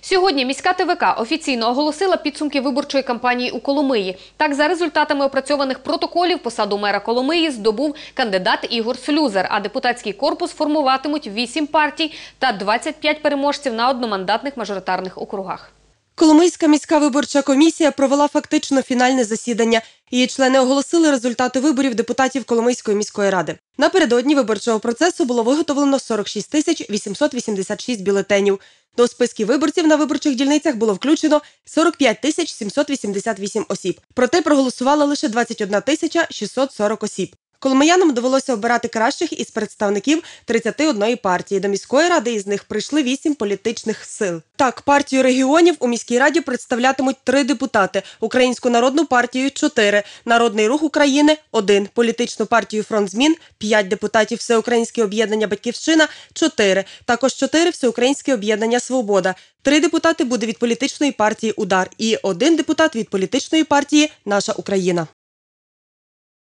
Сьогодні міська ТВК офіційно оголосила підсумки виборчої кампанії у Коломиї. Так, за результатами опрацьованих протоколів посаду мера Коломиї здобув кандидат Ігор Слюзер, а депутатський корпус формуватимуть 8 партій та 25 переможців на одномандатних мажоритарних округах. Коломийська міська виборча комісія провела фактично фінальне засідання. Її члени оголосили результати виборів депутатів Коломийської міської ради. Напередодні виборчого процесу було виготовлено 46 тисяч 886 бюлетенів. До списків виборців на виборчих дільницях було включено 45 тисяч 788 осіб. Проте проголосувало лише 21 тисяча 640 осіб. Коломиянам довелося обирати кращих із представників 31 партії. До міської ради із них прийшли 8 політичних сил. Так, партію регіонів у міській раді представлятимуть три депутати: Українську народну партію 4, Народний рух України 1, політичну партію Фронт змін 5 депутатів, Всеукраїнське об'єднання Батьківщина 4, також 4 Всеукраїнське об'єднання Свобода. Три депутати буде від політичної партії Удар і один депутат від політичної партії Наша Україна.